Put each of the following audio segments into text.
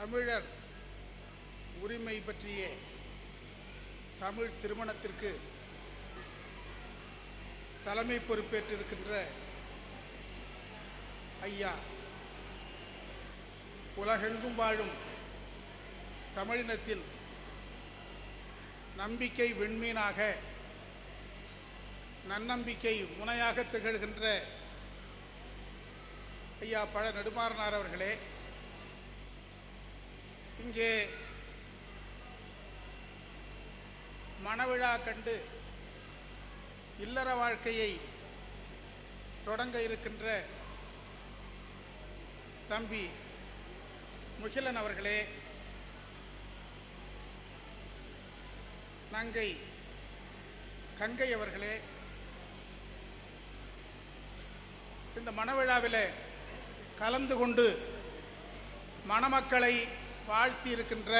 தமிழர் உரிமை பற்றிய தமிழ் திருமணத்திற்கு தலைமை பொறுப்பேற்றிருக்கின்ற ஐயா உலகெங்கும் வாழும் தமிழினத்தில் நம்பிக்கை விண்மீனாக நன்னம்பிக்கை முனையாக திகழ்கின்ற ஐயா பழ நெடுமாறனார் அவர்களே இங்கே மணவிழா கண்டு இல்லற வாழ்க்கையை தொடங்க இருக்கின்ற தம்பி முகிலன் அவர்களே நங்கை கங்கை அவர்களே இந்த மணவிழாவில் கலந்து கொண்டு மணமக்களை வாழ்த்தி இருக்கின்ற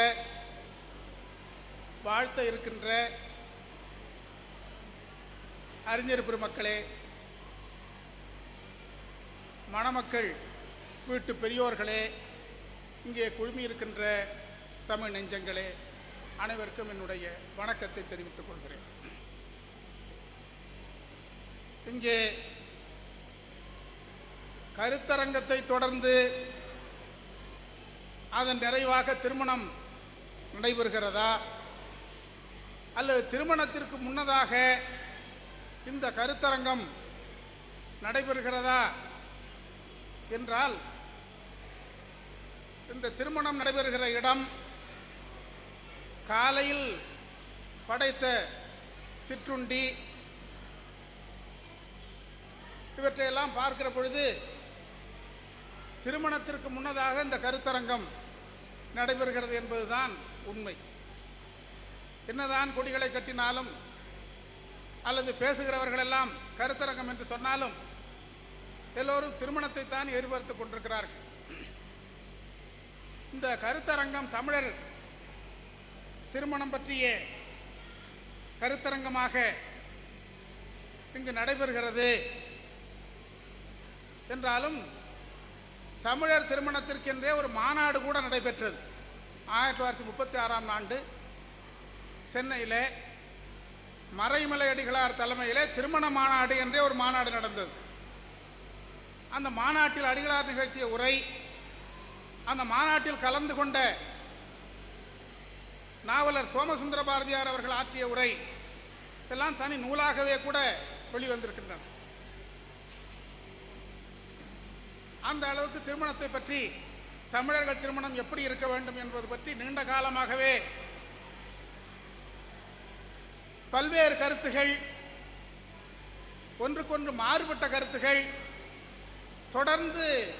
வாழ்த்த இருக்கின்ற அறிஞர் பெருமக்களே மணமக்கள் வீட்டு பெரியோர்களே இங்கே குழுமி இருக்கின்ற தமிழ் நெஞ்சங்களே அனைவருக்கும் என்னுடைய வணக்கத்தை தெரிவித்துக் கொள்கிறேன். இங்கே கருத்தரங்கத்தை தொடர்ந்து அதன் நிறைவாக திருமணம் நடைபெறுகிறதா? அல்லது திருமணத்திற்கு முன்னதாக இந்த கருத்தரங்கம் நடைபெறுகிறதா? என்றால் இந்த திருமணம் நடைபெறுகிற இடம் காலையில் படைத்த சிற்றுண்டி. இவற்றையெல்லாம் பார்க்கிற பொழுது திருமணத்திற்கு முன்னதாக இந்த கருத்தரங்கம் நடைபெறுகிறது என்பதுதான் உண்மை. என்னதான் கொடிகளை கட்டினாலும் அல்லது பேசுகிறவர்கள் எல்லாம் கருத்தரங்கம் என்று சொன்னாலும் எல்லோரும் திருமணத்தை தான் எதிர்பார்த்துக் கொண்டிருக்கிறார்கள். இந்த கருத்தரங்கம் தமிழர் திருமணம் பற்றிய கருத்தரங்கமாக இங்கு நடைபெறுகிறது. என்றாலும் தமிழர் திருமணத்திற்கென்றே ஒரு மாநாடு கூட நடைபெற்றது. ஆயிரத்தி தொள்ளாயிரத்தி முப்பத்தி ஆறாம் ஆண்டு சென்னையில் மறைமலை அடிகளார் தலைமையிலே திருமண மாநாடு என்றே ஒரு மாநாடு நடந்தது. அந்த மாநாட்டில் அடிகளார் நிகழ்த்திய உரை அந்த மாநாட்டில் கலந்து கொண்ட நாவலர் சோமசுந்தர பாரதியார் அவர்கள் ஆற்றிய உரை இதெல்லாம் தனி நூலாகவே கூட வெளிவந்திருக்கின்றன. அந்த அளவுக்கு திருமணத்தை பற்றி தமிழர்கள் திருமணம் எப்படி இருக்க வேண்டும் என்பது பற்றி நீண்ட காலமாகவே பல்வேறு கருத்துகள் ஒன்றுக்கொன்று மாறுபட்ட கருத்துகள் தொடர்ந்து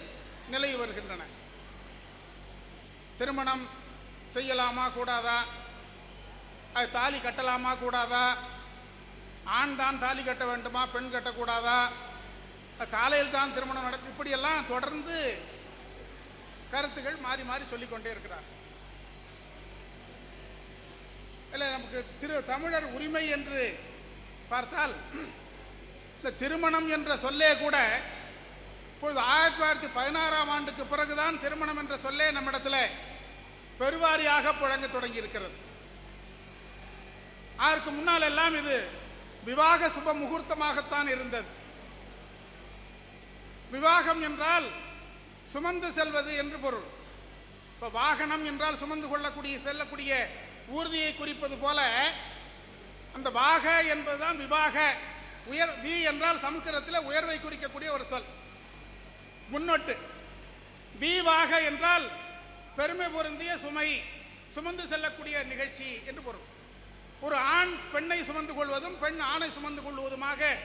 நிலவி வருகின்றன. திருமணம் செய்யலாமா கூடாதா? அது தாலி கட்டலாமா கூடாதா? ஆண் தான் தாலி கட்ட வேண்டுமா? பெண் கட்டக்கூடாதா? காலையில் தான் திருமணம் நடக்கும் இப்படியெல்லாம் தொடர்ந்து கருத்துகள் மாறி மாறி சொல்லிக்கொண்டே இருக்கிறார். இல்லை நமக்கு திரு தமிழர் உரிமை என்று பார்த்தால் இந்த திருமணம் என்ற சொல்லே கூட இப்பொழுது ஆயிரத்தி தொள்ளாயிரத்தி பதினாறாம் ஆண்டுக்கு பிறகுதான் திருமணம் என்ற சொல்லே நம்மிடத்தில் பெருவாரியாக புழங்க தொடங்கி இருக்கிறது அதற்கு முன்னால் எல்லாம் இது விவாக சுப முகூர்த்தமாகத்தான் இருந்தது. விவாகம் என்றால் சுமந்து செல்வது என்று பொருள். இப்போ வாகனம் என்றால் சுமந்து கொள்ளக்கூடிய செல்லக்கூடிய ஊர்தியை குறிப்பது போல அந்த வாக என்பதுதான் விவாக. உயர் வி என்றால் சமஸ்கிருதத்தில் உயர்வை குறிக்கக்கூடிய ஒரு சொல். முன்னொட்டு. வாக என்றால் பெருமை பொருந்திய சுமை சுமந்து செல்லக்கூடிய நிகழ்ச்சி என்று பொருள். ஒரு ஆண் பெண்ணை சுமந்து கொள்வதும் பெண் ஆணை சுமந்து கொள்வதுமாக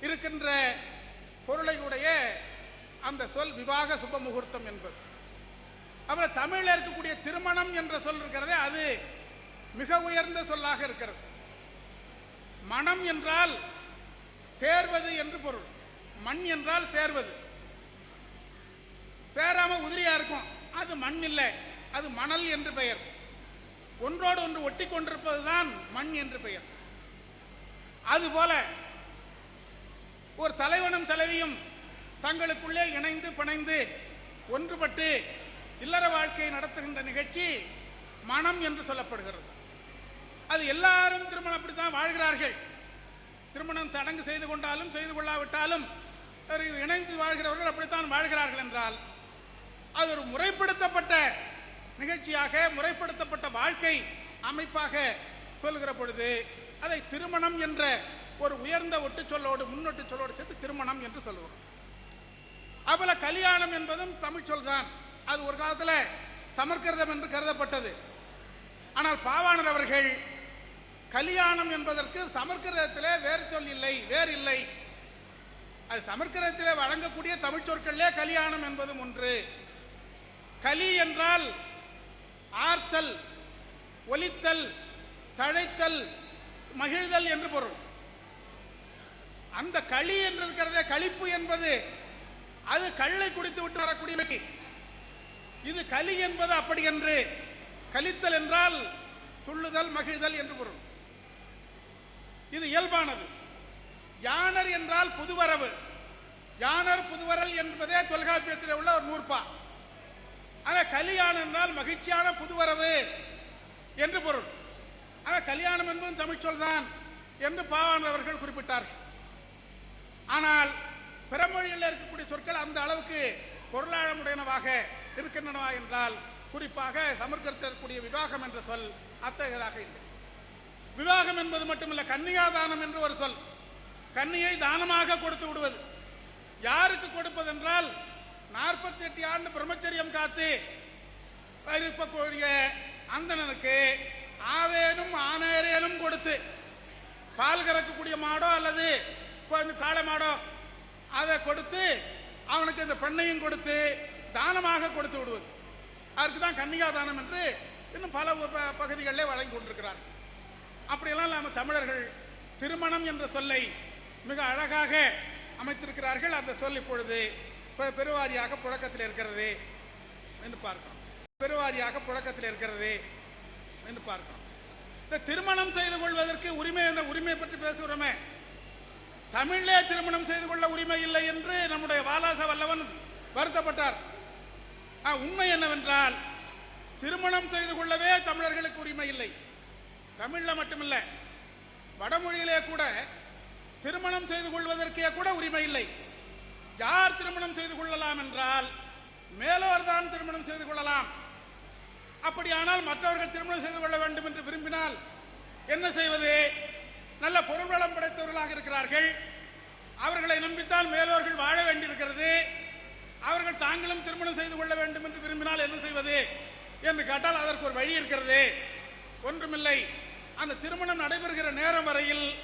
இருக்கின்ற பொருளை உடைய அந்த சொல் விவாக சுப முகூர்த்தம் என்பது. அப்புறம் தமிழில் இருக்கக்கூடிய திருமணம் என்ற சொல் இருக்கிறதே அது மிக உயர்ந்த சொல்லாக இருக்கிறது. மனம் என்றால் சேர்வது என்று பொருள். மண் என்றால் சேர்வது. சேராம உதிரியா இருக்கும். அது மண் இல்லை. அது மணல் என்று பெயர். ஒன்றோடு ஒன்று ஒட்டி கொண்டிருப்பதுதான் மண் என்று பெயர். அதுபோல ஒரு தலைவனும் தலைவியும் தங்களுக்குள்ளே இணைந்து பிணைந்து ஒன்றுபட்டு இல்லற வாழ்க்கையை நடத்துகின்ற நிகழ்ச்சி மனம் என்று சொல்லப்படுகிறது. அது எல்லாரும் திருமணம் அப்படித்தான் வாழ்கிறார்கள். திருமணம் சடங்கு செய்து கொண்டாலும் செய்து கொள்ளாவிட்டாலும் இணைந்து வாழ்கிறவர்கள் அப்படித்தான் வாழ்கிறார்கள் என்றால் அது ஒரு முறைப்படுத்தப்பட்ட நிகழ்ச்சியாக முறைப்படுத்தப்பட்ட வாழ்க்கை அமைப்பாக சொல்கிற பொழுது அதை திருமணம் என்ற ஒரு உயர்ந்த ஒட்டு சொல்லோடு முன்னொட்டு சொல்லோடு சேர்த்து திருமணம் என்று சொல்லுவோம். அப்பல கல்யாணம் என்பதும் தமிழ் சொல் தான். அது ஒரு காலத்தில் சமர்க்கிருதம் என்று கருதப்பட்டது. ஆனால் பாவாணர் அவர்கள் கல்யாணம் என்பதற்கு சமர்க்கிருதத்திலே வேறு சொல் இல்லை வேறு இல்லை. அது சமர்க்கிருதத்திலே வழங்கக்கூடிய தமிழ் சொற்களிலே கல்யாணம் என்பதும் ஒன்று. கலி என்றால் ஆர்த்தல் ஒலித்தல் தழைத்தல் மகிழ்தல் என்று பொருள். அந்த களி என்று இருக்கிறதே கழிப்பு என்பது. அது கல்லை குடித்து விட்டு வரக்கூடிய இது களி என்பது அப்படி என்று கலித்தல் என்றால் துள்ளுதல் மகிழ்தல் என்று பொருள். இது இயல்பானது. யானர் என்றால் புதுவரவு. யானர் புதுவரல் என்பதே தொல்காப்பியத்தில் உள்ள ஒரு நூற்பா. ஆனால் கல்யாணம் என்றால் மகிழ்ச்சியான புதுவரவு என்று பொருள். ஆனால் கல்யாணம் என்பதும் தமிழ் சொல்தான் என்று பாவானவர்கள் குறிப்பிட்டார்கள். ஆனால் பிறமொழியில் இருக்கக்கூடிய சொற்கள் அந்த அளவுக்கு பொருளாழமுடையனவாக இருக்கின்றனவா என்றால் குறிப்பாக சமர்க்கரித்திருக்கக்கூடிய விவாகம் என்ற சொல் அத்தகையதாக இல்லை. விவாகம் என்பது மட்டுமல்ல கன்னியாதானம் என்று ஒரு சொல். கன்னியை தானமாக கொடுத்து விடுவது. யாருக்கு கொடுப்பதென்றால் நாற்பத்தி எட்டு ஆண்டு பிரம்மச்சரியம் காத்து இருக்கக்கூடிய அந்தணனுக்கு ஆவேனும் ஆனேரேனும் கொடுத்து பால் கறக்கக்கூடிய மாடோ அல்லது கொஞ்சம் காலமாடம் அதை கொடுத்து அவனுக்கு இந்த பெண்ணையும் கொடுத்து தானமாக கொடுத்து விடுவது. அதற்கு தான் கன்னிகா தானம் என்று இன்னும் பல ப- பகுதிகளிலே வழங்கி கொண்டிருக்கிறார். அப்படியெல்லாம் நாம் தமிழர்கள் திருமணம் என்ற சொல்லை மிக அழகாக அமைத்திருக்கிறார்கள். அந்த சொல் இப்பொழுது பெருவாரியாக புழக்கத்தில் இருக்கிறது என்று பார்க்கிறோம். பெருவாரியாக புழக்கத்தில் இருக்கிறது என்று பார்க்கிறோம். இந்த திருமணம் செய்து கொள்வதற்கு உரிமை என்ற உரிமை பற்றி பேசுகிறோமே. தமிழிலே திருமணம் செய்து கொள்ள உரிமை இல்லை என்று நம்முடைய வாலாச வல்லவன் வருத்தப்பட்டார். ஆ, உண்மை என்னவென்றால் திருமணம் செய்து கொள்ளவே தமிழர்களுக்கு உரிமை இல்லை. தமிழில் மட்டுமில்லை வடமொழியிலே கூட திருமணம் செய்து கொள்வதற்கே கூட உரிமை இல்லை. யார் திருமணம் செய்து கொள்ளலாம் என்றால் மேலோர் தான் திருமணம் செய்து கொள்ளலாம். அப்படியானால் மற்றவர்கள் திருமணம் செய்து கொள்ள வேண்டும் என்று விரும்பினால் என்ன செய்வது? நல்ல பொருள்வளம் படைத்தவர்களாக இருக்கிறார்கள். அவர்களை நம்பித்தான் மேலோர்கள் வாழ வேண்டியிருக்கிறது. அவர்கள் தாங்களும் திருமணம் செய்து கொள்ள வேண்டும் என்று விரும்பினால் என்ன செய்வது? என்று கேட்டால் அதற்கு ஒரு வழி இருக்கிறது. ஒன்றுமில்லை. அந்த திருமணம் நடைபெறுகிற நேரம் வரையில்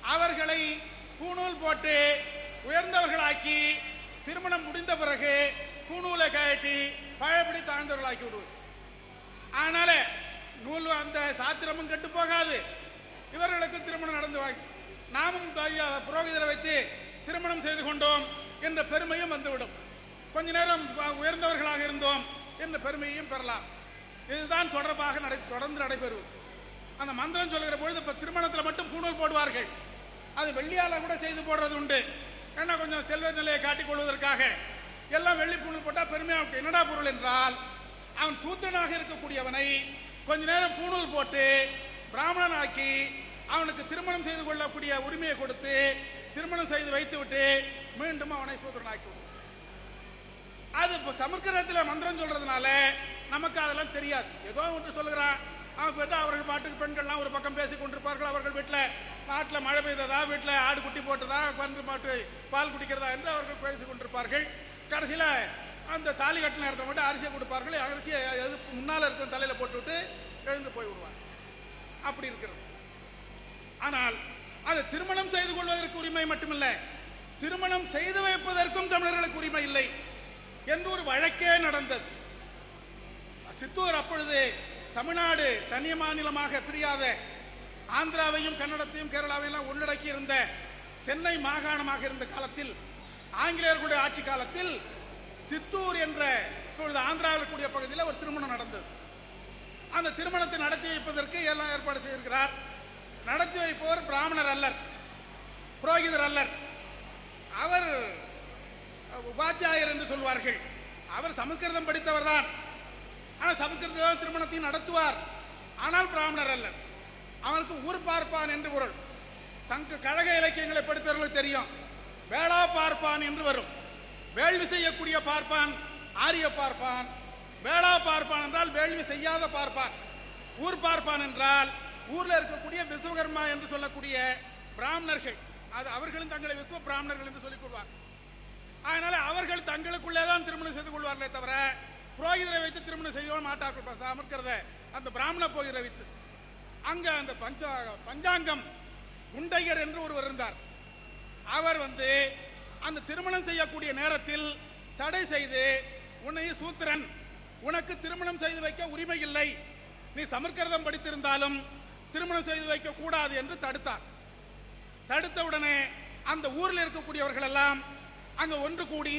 அவர்களை பூணூல் போட்டு உயர்ந்தவர்களாக்கி திருமணம் முடிந்த பிறகு பூணூலை கட்டி பழையபடி தாழ்ந்தவர்களாக்கி விடுவது. அதனால நூல் அந்த சாத்திரமும் கெட்டு போகாது. இவர்களுக்கு திருமணம் நடந்து நாமும் தைய- புரோகிதரை வைத்து திருமணம் செய்து கொண்டோம் என்ற பெருமையும் வந்துவிடும். கொஞ்ச நேரம் உயர்ந்தவர்களாக இருந்தோம் என்ற பெருமையையும் பெறலாம். இதுதான் தொடர்பாக நடை தொடர்ந்து நடைபெறும் அந்த மந்திரம் சொல்கிற பொழுது இப்போ திருமணத்தில் மட்டும் பூணூல் போடுவார்கள். அது வெள்ளியால கூட செய்து போடுறது உண்டு. ஏன்னா கொஞ்சம் செல்வ நிலையை காட்டிக் கொள்வதற்காக எல்லாம் வெள்ளி பூணூல் போட்டால் பெருமையாக என்னடா பொருள் என்றால் அவன் சூத்திரனாக இருக்கக்கூடியவனை கொஞ்ச நேரம் பூணூல் போட்டு பிராமணன் ஆக்கி அவனுக்கு திருமணம் செய்து கொள்ளக்கூடிய உரிமையை கொடுத்து திருமணம் செய்து வைத்துவிட்டு மீண்டும் அவனை சூதரனாக்கி அது இப்போ சமஸ்கிருதத்தில் மந்திரம் சொல்றதுனால நமக்கு அதெல்லாம் தெரியாது. ஏதோ ஒன்று சொல்லுகிறான். அவன் போயிட்டு அவர்கள் பாட்டுக்கு பெண்கள்லாம் ஒரு பக்கம் பேசி கொண்டிருப்பார்கள். அவர்கள் வீட்டில் நாட்டில் மழை பெய்ததா வீட்டில் ஆடு குட்டி போட்டதா பன்று மாட்டு பால் குடிக்கிறதா என்று அவர்கள் பேசி கொண்டிருப்பார்கள். கடைசியில் அந்த தாலி கட்டின இடத்த மட்டும் அரிசியை கொடுப்பார்கள். அரிசியை எது முன்னால் இருக்கிற தலையில் போட்டுவிட்டு எழுந்து போய் விடுவார் அப்படி இருக்கிறது. ஆனால் அது திருமணம் செய்து கொள்வதற்கு உரிமை மட்டுமல்ல. திருமணம் செய்து வைப்பதற்கும் தமிழர்களுக்கு உரிமை இல்லை என்று ஒரு வழக்கே நடந்தது. சித்தூர் அப்பொழுது தமிழ்நாடு தனி மாநிலமாக பிரியாத ஆந்திராவையும் கன்னடத்தையும் கேரளாவையும் எல்லாம் உள்ளடக்கி இருந்த சென்னை மாகாணமாக இருந்த காலத்தில் ஆங்கிலேயர்களுடைய ஆட்சி காலத்தில் சித்தூர் என்ற இப்பொழுது ஆந்திராவில் கூடிய பகுதியில் ஒரு திருமணம் நடந்தது. அந்த திருமணத்தை நடத்தி வைப்பதற்கு எல்லாம் ஏற்பாடு செய்திருக்கிறார். நடத்தி வைப்பவர் பிராமணர் அல்லர் புரோகிதர் அல்லர். அவர் உபாத்தியாயர் என்று சொல்வார்கள். அவர் சமஸ்கிருதம் படித்தவர் தான் ஆனால் சமஸ்கிருத திருமணத்தையும் நடத்துவார். ஆனால் பிராமணர் அல்ல அவனுக்கு ஊர் பார்ப்பான் என்று பொருள். சங்க கழக இலக்கியங்களை படித்தவர்களுக்கு தெரியும். வேளா பார்ப்பான் என்று வரும். வேள்வி செய்யக்கூடிய பார்ப்பான் ஆரிய பார்ப்பான். வேளா பார்ப்பான் என்றால் வேள்வி செய்யாத பார்ப்பான். ஊர் பார்ப்பான் என்றால் ஊர்ல இருக்கக்கூடிய விஸ்வகர்மா என்று சொல்லக்கூடிய பிராமணர்கள் அது அவர்களும் தங்களை விஸ்வ பிராமணர்கள் என்று சொல்லிக் கொள்வார். அதனால அவர்கள் தங்களுக்குள்ளே தான் திருமணம் செய்து கொள்வார்களே தவிர புரோகிதரை வைத்து திருமணம் செய்ய மாட்டார்கள். சமர்க்கிறத அந்த பிராமண புரோகிதரை வைத்து. அங்க அந்த பஞ்சா பஞ்சாங்கம் குண்டையர் என்று ஒருவர் இருந்தார். அவர் வந்து அந்த திருமணம் செய்யக்கூடிய நேரத்தில் தடை செய்து உன்னை சூத்திரன் உனக்கு திருமணம் செய்து வைக்க உரிமை இல்லை. நீ சமர்க்கிருதம் படித்திருந்தாலும் திருமணம் செய்து வைக்க கூடாது என்று தடுத்தார். தடுத்த உடனே அந்த ஊரில் இருக்கக்கூடியவர்கள் எல்லாம் அங்க ஒன்று கூடி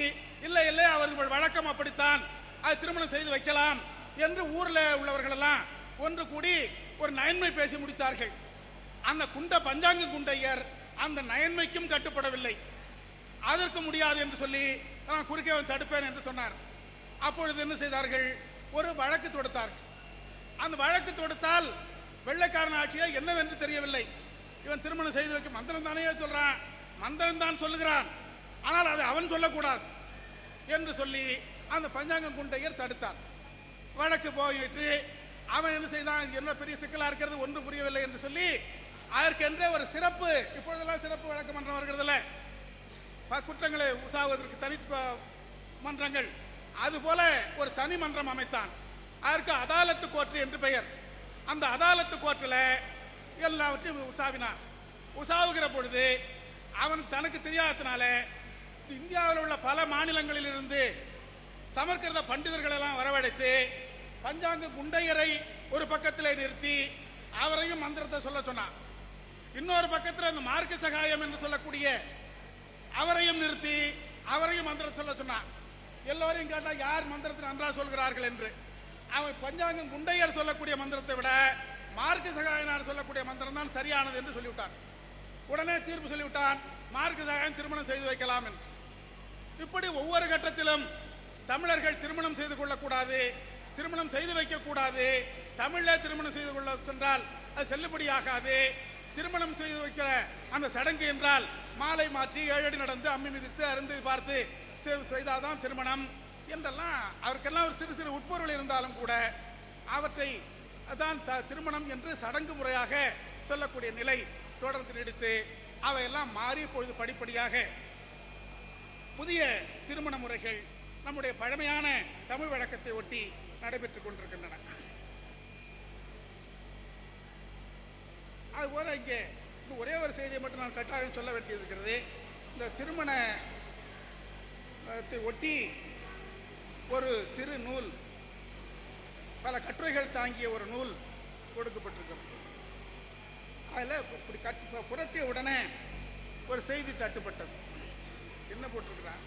இல்லை இல்லை அவர்கள் வழக்கம் அப்படித்தான் அது திருமணம் செய்து வைக்கலாம் என்று ஊரில் உள்ளவர்கள் எல்லாம் ஒன்று கூடி ஒரு நயன்மை பேசி முடித்தார்கள். அந்த குண்ட பஞ்சாங்க குண்டையர் அந்த நயன்மைக்கும் கட்டுப்படவில்லை. அதற்கு முடியாது என்று சொல்லி நான் குறுக்கே தடுப்பேன் என்று சொன்னார். அப்பொழுது என்ன செய்தார்கள்? ஒரு வழக்கு தொடுத்தார்கள். அந்த வழக்கு தொடுத்தால் வெள்ளைக்காரன் ஆட்சியில் என்னவென்று தெரியவில்லை. இவன் திருமணம் செய்து வைக்க மந்திரம் தானே சொல்றான். மந்திரம் தான் சொல்லுகிறான். ஆனால் அதை அவன் சொல்லக்கூடாது என்று சொல்லி அந்த பஞ்சாங்கம் குண்டையர் தடுத்தான். வழக்கு போயிட்டு அவன் என்ன செய்தான்? என்ன பெரிய சிக்கலா இருக்கிறது? ஒன்று புரியவில்லை என்று சொல்லி அதற்கென்றே ஒரு சிறப்பு இப்பொழுதெல்லாம் சிறப்பு வழக்கு மன்றம் வருகிறதுல ப- குற்றங்களை உசாவதற்கு தனி மன்றங்கள். அதுபோல ஒரு தனி மன்றம் அமைத்தான். அதற்கு அதாலத்து கோர்ட்டு என்று பெயர். அந்த அதாலத்து கோர்ட்டில் எல்லாவற்றையும் உசாவினான் உசாவுகிற பொழுது அவன் தனக்கு தெரியாததுனால இந்தியாவில் உள்ள பல மாநிலங்களில் இருந்து சமர்க்கிருத பண்டிதர்கள் எல்லாம் வரவழைத்து பஞ்சாங்க குண்டையரை ஒரு பக்கத்தில் நிறுத்தி அவரையும் மந்திரத்தை சொல்ல சொன்னான். இன்னொரு பக்கத்தில் அந்த மார்க்க சகாயம் என்று சொல்லக்கூடிய அவரையும் நிறுத்தி அவரையும் மந்திரம் சொல்ல சொன்னான். எல்லோரையும் கேட்டால் யார் மந்திரத்தை நன்றாக சொல்கிறார்கள் என்று. அவன் பஞ்சாங்கம் குண்டையர் சொல்லக்கூடிய மந்திரத்தை விட மார்க்க சகாயனார் சொல்லக்கூடிய மந்திரம் தான் சரியானது என்று சொல்லிவிட்டான். உடனே தீர்ப்பு சொல்லிவிட்டான் மார்க்க சகாயம் திருமணம் செய்து வைக்கலாம் என்று. இப்படி ஒவ்வொரு கட்டத்திலும் தமிழர்கள் திருமணம் செய்து கொள்ளக்கூடாது திருமணம் செய்து வைக்கக்கூடாது தமிழில் திருமணம் செய்து கொள்ள சென்றால் அது செல்லுபடியாகாது. திருமணம் செய்து வைக்கிற அந்த சடங்கு என்றால் மாலை மாற்றி ஏழடி நடந்து அம்மி மிதித்து அருந்து பார்த்து செய்தால் செய்தாதான் திருமணம். என்றெல்லாம் அவருக்கெல்லாம் ஒரு சிறு சிறு உட்பொருள் இருந்தாலும் கூட அவற்றை அதான் த- திருமணம் என்று சடங்கு முறையாக சொல்லக்கூடிய நிலை தொடர்ந்து நீடித்து அவையெல்லாம் மாறி இப்பொழுது படிப்படியாக புதிய திருமண முறைகள் நம்முடைய பழமையான தமிழ் வழக்கத்தை ஒட்டி நடைபெற்றுக் கொண்டிருக்கின்றன. அதுபோல இங்கே ஒரே ஒரு செய்தியை மட்டும் நான் கட்டாயம் சொல்ல வேண்டியிருக்கிறது. இந்த திருமணத்தை ஒட்டி ஒரு சிறு நூல் பல கட்டுரைகள் தாங்கிய ஒரு நூல் கொடுக்கப்பட்டிருக்கிறது. அதில் இப்படி கட் புரட்டிய உடனே ஒரு செய்தி தட்டுப்பட்டது. என்ன போட்டிருக்கிறான்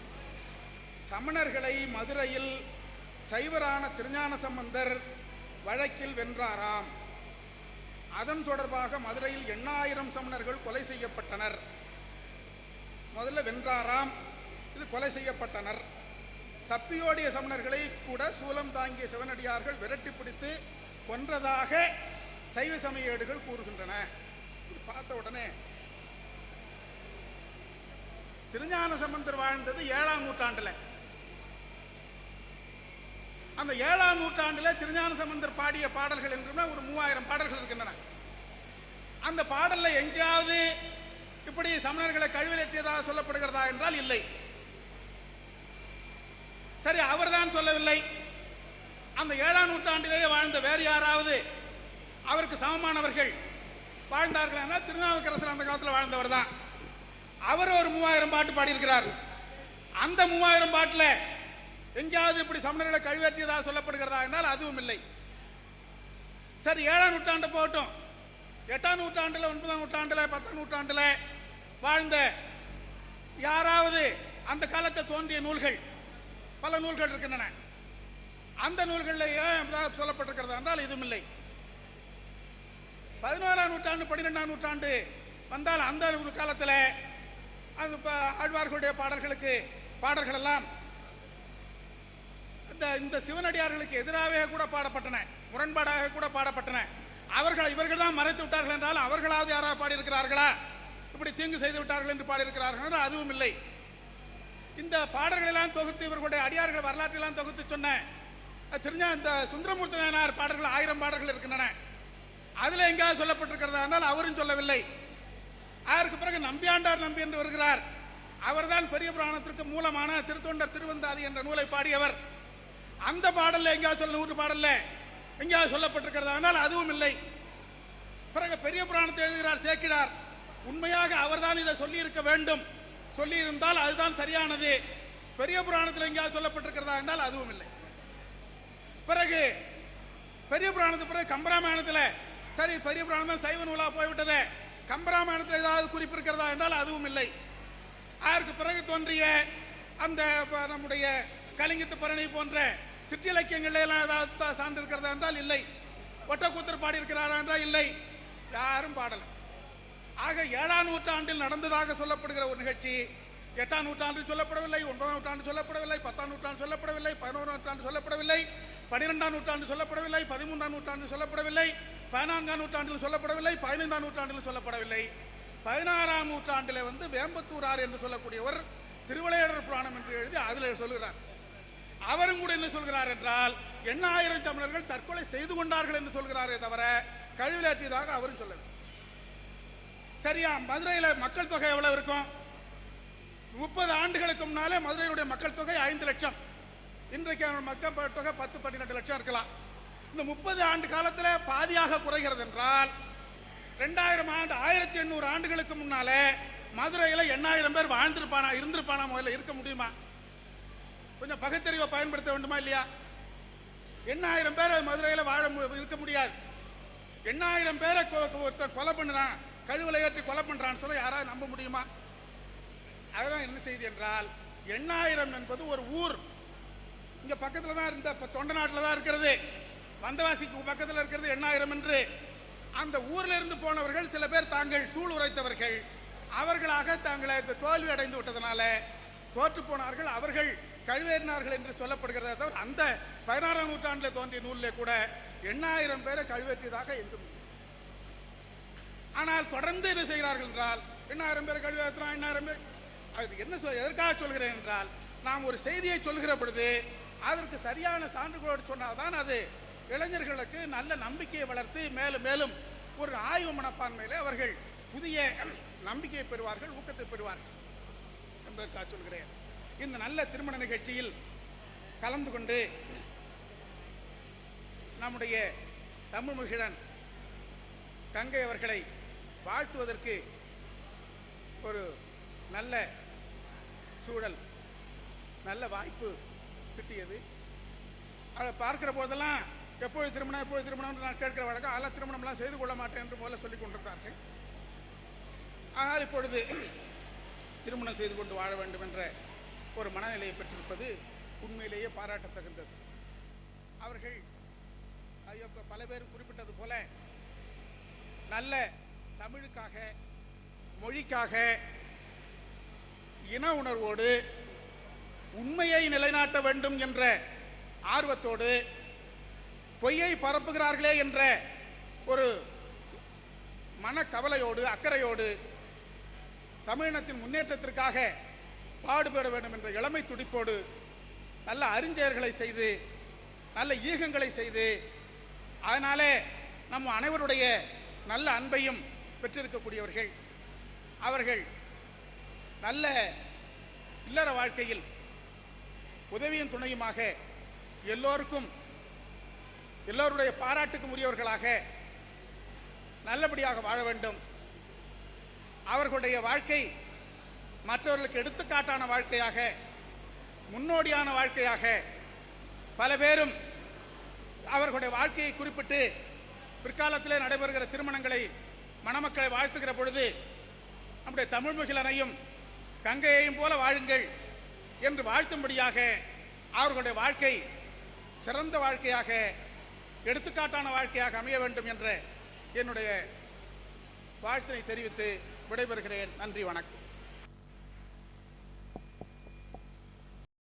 சமணர்களை மதுரையில் சைவரான திருஞான சம்பந்தர் வழக்கில் வென்றாராம். அதன் தொடர்பாக மதுரையில் எண்ணாயிரம் சமணர்கள் கொலை செய்யப்பட்டனர். முதல்ல வென்றாராம். இது கொலை செய்யப்பட்டனர். தப்பியோடிய சமணர்களை கூட சூலம் தாங்கிய சிவனடியார்கள் விரட்டி பிடித்து கொன்றதாக சைவ சமய ஏடுகள் கூறுகின்றன பார்த்த உடனே திருஞான சம்பந்தர் வாழ்ந்தது ஏழாம் நூற்றாண்டுல. அந்த ஏழாம் நூற்றாண்டுல திருஞான சம்பந்தர் பாடிய பாடல்கள் என்றுமே ஒரு மூவாயிரம் பாடல்கள் இருக்கின்றன. அந்த பாடல்ல எங்கேயாவது இப்படி சமணர்களை கழுவிலேற்றியதாக சொல்லப்படுகிறதா என்றால் இல்லை. சரி அவர்தான் சொல்லவில்லை. அந்த ஏழாம் நூற்றாண்டிலேயே வாழ்ந்த வேறு யாராவது அவருக்கு சமமானவர்கள் வாழ்ந்தார்கள் என்றால் திருநாவுக்கரசர் அந்த காலத்தில் வாழ்ந்தவர் தான். அவர் ஒரு மூவாயிரம் பாட்டு பாடியிருக்கிறார். அந்த மூவாயிரம் பாட்டில் எங்கேயாவது இப்படி சமணர்களை கழிவேற்றியதாக சொல்லப்படுகிறதா என்றால் அதுவும் இல்லை. சரி ஏழாம் நூற்றாண்டு போகட்டும். எட்டாம் நூற்றாண்டில் ஒன்பதாம் நூற்றாண்டில் பத்தாம் நூற்றாண்டில் வாழ்ந்த யாராவது அந்த காலத்தை தோன்றிய நூல்கள் பல நூல்கள் இருக்கின்றன. அந்த நூல்களில் ஏன் சொல்லப்பட்டிருக்கிறது என்றால் இதுவும் இல்லை. பதினோராம் நூற்றாண்டு பன்னிரெண்டாம் நூற்றாண்டு வந்தால் அந்த ஒரு காலத்தில் அது ஆழ்வார்களுடைய பாடல்களுக்கு பாடல்கள் எல்லாம் இந்த இந்த சிவனடியார்களுக்கு எதிராகவே கூட பாடப்பட்டன முரண்பாடாக கூட பாடப்பட்டன. அவர்கள் இவர்கள் தான் மறைத்து விட்டார்கள் என்றால் அவர்களாவது யாராவது பாடியிருக்கிறார்களா? இப்படி தீங்கு செய்து விட்டார்கள் என்று பாடியிருக்கிறார்கள் என்றால் அதுவும் இல்லை. இந்த பாடல்களெல்லாம் தொகுத்து இவர்களுடைய அடியார்கள் வரலாற்றெல்லாம் தொகுத்து சொன்னேன் அஹ், தெரிஞ்ச இந்த சுந்தரமூர்த்தி நாயனார் பாடல்கள் ஆயிரம் பாடல்கள் இருக்கின்றன. அதில் எங்கேயாவது சொல்லப்பட்டிருக்கிறதா என்றால் அவரும் சொல்லவில்லை. அதற்கு பிறகு நம்பியாண்டார் நம்பி என்று வருகிறார். அவர்தான் பெரிய புராணத்திற்கு மூலமான திருத்தொண்டர் திருவந்தாதி என்ற நூலை பாடியவர். அந்த பாடல்ல எங்கேயாவது சொல்ல நூறு பாடல்ல எங்கேயாவது சொல்லப்பட்டிருக்கிறதா என்றால் அதுவும் இல்லை. பிறகு பெரிய புராணத்தை எழுதுகிறார் சேர்க்கிறார் உண்மையாக அவர்தான் இதை சொல்லியிருக்க வேண்டும். சொல்லி இருந்தால் அதுதான் சரியானது. பெரிய புராணத்தில் எங்கேயாவது சொல்லப்பட்டிருக்கிறதா என்றால் அதுவும் இல்லை. பிறகு பெரிய புராணத்துக்கு பிறகு கம்பராமாயணத்தில் சரி பெரிய புராணம் சைவ நூலாக போய்விட்டதே. கம்பராமாயணத்தில் ஏதாவது குறிப்பு இருக்கிறதா என்றால் அதுவும் இல்லை. அதற்கு பிறகு தோன்றிய அந்த நம்முடைய கலிங்கத்து பரணி போன்ற சிற்றிலக்கியங்கள்ல எல்லாம் ஏதாவது சான்று இருக்கிறதா என்றால் இல்லை. ஒட்டக்கூத்தர் பாடியிருக்கிறாரா என்றால் இல்லை. யாரும் பாடலை. ஆக ஏழாம் நூற்றாண்டில் நடந்ததாக சொல்லப்படுகிற ஒரு நிகழ்ச்சி. எட்டாம் நூற்றாண்டில் சொல்லப்படவில்லை ஒன்பதாம் நூற்றாண்டு சொல்லப்படவில்லை பத்தாம் நூற்றாண்டு சொல்லப்படவில்லை பதினோராம் நூற்றாண்டு சொல்லப்படவில்லை பன்னிரெண்டாம் நூற்றாண்டு சொல்லப்படவில்லை பதிமூன்றாம் நூற்றாண்டு சொல்லப்படவில்லை பதினான்காம் நூற்றாண்டில் சொல்லப்படவில்லை பதினைந்தாம் நூற்றாண்டில் சொல்லப்படவில்லை. பதினாறாம் நூற்றாண்டில் வந்து வேம்பத்தூரார் என்று சொல்லக்கூடியவர் திருவிளையாடர் புராணம் என்று எழுதி அதில் சொல்கிறார். அவரும் கூட என்ன சொல்கிறார் என்றால் எண்ணாயிரம் தமிழர்கள் தற்கொலை செய்து கொண்டார்கள் என்று சொல்கிறாரே தவிர கழிவிலாற்றியதாக அவரும் சொல்லவில்லை. சரியா? மதுரையில் மக்கள் தொகை எவ்வளவு இருக்கும்? முப்பது ஆண்டுகளுக்கு முன்னாலே மதுரையினுடைய மக்கள் தொகை ஐந்து லட்சம். இன்றைக்கு மக்கள் தொகை பத்து பன்னிரெண்டு லட்சம் இருக்கலாம். இந்த முப்பது ஆண்டு காலத்தில் பாதியாக குறைகிறது என்றால் ரெண்டாயிரம் ஆண்டு ஆயிரத்தி எண்ணூறு ஆண்டுகளுக்கு முன்னாலே மதுரையில் எண்ணாயிரம் பேர் வாழ்ந்திருப்பானா இருந்திருப்பானா முதல்ல இருக்க முடியுமா? கொஞ்சம் பகுத்தறிவை பயன்படுத்த வேண்டுமா இல்லையா? எண்ணாயிரம் பேர் மதுரையில் வாழ மு- இருக்க முடியாது. எண்ணாயிரம் பேரை கொ- ஒருத்தன் கொலை பண்ணுறான். கழுவில் ஏற்றி கொலை பண்ணுறான்னு சொல்ல யாராவது நம்ப முடியுமா? அதெல்லாம் என்ன செய்தி என்றால் எண்ணாயிரம் என்பது ஒரு ஊர். இங்கே பக்கத்தில் தான் இருந்த இப்போ தொண்ட நாட்டில் தான் இருக்கிறது. வந்தவாசிக்கு பக்கத்தில் இருக்கிறது எண்ணாயிரம் என்று. அந்த ஊரில் இருந்து போனவர்கள் சில பேர் தாங்கள் சூழ் உரைத்தவர்கள். அவர்களாக தாங்களை இந்த தோல்வி அடைந்து விட்டதனால தோற்று போனார்கள். அவர்கள் கழுவேறினார்கள் என்று சொல்லப்படுகிறத தவிர அந்த பதினாறாம் நூற்றாண்டில் தோன்றிய நூலில் கூட எண்ணாயிரம் பேரை கழுவேற்றியதாக எங்கும் ஆனால் தொடர்ந்து என்ன செய்கிறார்கள் என்றால் எண்ணாயிரம் பேர் கழுவேற்றலாம் எண்ணாயிரம் பேர். அது என்ன சொல் எதற்காக சொல்கிறேன் என்றால் நாம் ஒரு செய்தியை சொல்கிற பொழுது அதற்கு சரியான சான்றுகளோடு சொன்னால்தான் அது இளைஞர்களுக்கு நல்ல நம்பிக்கையை வளர்த்து மேலும் மேலும் ஒரு ஆய்வு மனப்பான்மையில் அவர்கள் புதிய நம்பிக்கையை பெறுவார்கள் ஊக்கத்தை பெறுவார்கள் என்பதற்காக சொல்கிறேன். இந்த நல்ல திருமண நிகழ்ச்சியில் கலந்து கொண்டு நம்முடைய தமிழ் மகிழன் கங்கை அவர்களை வாழ்த்துவதற்கு ஒரு நல்ல சூழல் நல்ல வாய்ப்பு கிட்டியது. அதை பார்க்கிற போதெல்லாம் எப்பொழுது திருமணம் எப்பொழுது திருமணம் என்று நான் கேட்கிற வழக்கம் அல்ல திருமணம்லாம் செய்து கொள்ள மாட்டேன் என்று முதல்ல சொல்லிக் கொண்டிருந்தார்கள் ஆனால் இப்பொழுது திருமணம் செய்து கொண்டு வாழ வேண்டும் என்ற ஒரு மனநிலையை பெற்றிருப்பது உண்மையிலேயே பாராட்டத்தகுந்தது. அவர்கள் ஐயோ, பல பேரும் குறிப்பிட்டது போல நல்ல தமிழுக்காக மொழிக்காக இன உணர்வோடு உண்மையை நிலைநாட்ட வேண்டும் என்ற ஆர்வத்தோடு பொய்யை பரப்புகிறார்களே என்ற ஒரு மனக்கவலையோடு அக்கறையோடு தமிழினத்தின் முன்னேற்றத்திற்காக பாடுபட வேண்டும் என்ற இளமை துடிப்போடு நல்ல அறிஞர்களை செய்து நல்ல ஈகங்களை செய்து அதனாலே நம் அனைவருடைய நல்ல அன்பையும் பெற்றிருக்கக்கூடியவர்கள். அவர்கள் நல்ல இல்லற வாழ்க்கையில் உதவியும் துணையுமாக எல்லோருக்கும் எல்லோருடைய பாராட்டுக்கும் உரியவர்களாக நல்லபடியாக வாழ வேண்டும். அவர்களுடைய வாழ்க்கை மற்றவர்களுக்கு எடுத்துக்காட்டான வாழ்க்கையாக முன்னோடியான வாழ்க்கையாக பல பேரும் அவர்களுடைய வாழ்க்கையை குறிப்பிட்டு பிற்காலத்திலே நடைபெறுகிற திருமணங்களை மணமக்களை வாழ்த்துகிற பொழுது நம்முடைய தமிழ் மகிழனையும் கங்கையையும் போல வாழுங்கள் என்று வாழ்த்தும்படியாக அவர்களுடைய வாழ்க்கை சிறந்த வாழ்க்கையாக எடுத்துக்காட்டான வாழ்க்கையாக அமைய வேண்டும் என்ற என்னுடைய வாழ்த்தினை தெரிவித்து விடைபெறுகிறேன். நன்றி வணக்கம்.